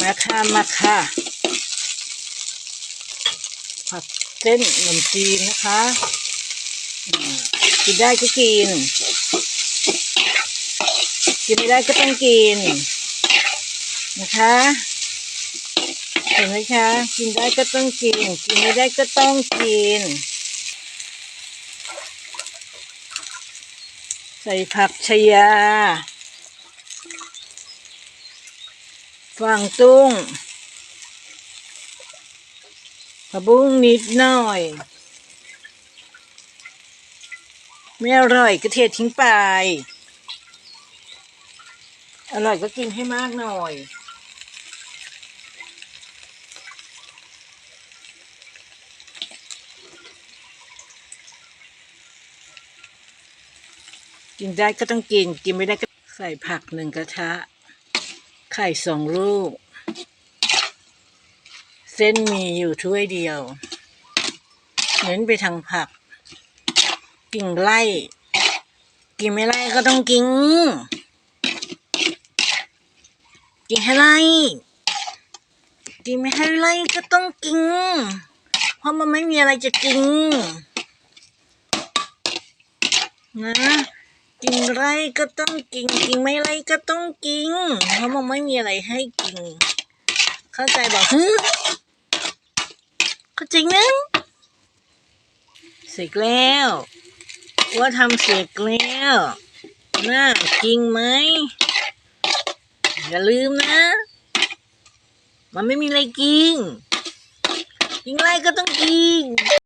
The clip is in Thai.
มาค่ะ มาค่ะ ผัดเส้นขนมจีนนะคะกินได้ก็กิน กินไม่ได้ก็ต้องกิน นะคะเห็นไหมคะ กินได้ก็ต้องกิน กินไม่ได้ก็ต้องกิน ใส่ผักชายา ฟางตุ้งผักบุ้งนิดหน่อย ไม่อร่อยก็เททิ้งไป อร่อยก็กินให้มากหน่อยกินได้ก็ต้องกิน กินไม่ได้ก็ใส่ผักหนึ่งกระทะ ข่สองลูก เส้นมีอยู่ถ้วยเดียว เน้นไปทางผัก กิ่งไล่ กินไม่ไล่ก็ต้องกินกินให้ไล่กินไม่ให้ไล่ก็ต้องกินเพราะมันไม่มีอะไรจะกินนะ กินไรก็ต้องกินกินไม่ไรก็ต้องกินเพราะมันไม่มีอะไรให้กิน เข้าใจบอกฮึเข้าใจนะเสร็จแล้ว ว่าทำเสร็จแล้วน่ากินไหมอย่าลืมนะ มันไม่มีอะไรกินกินไรก็ต้องกิน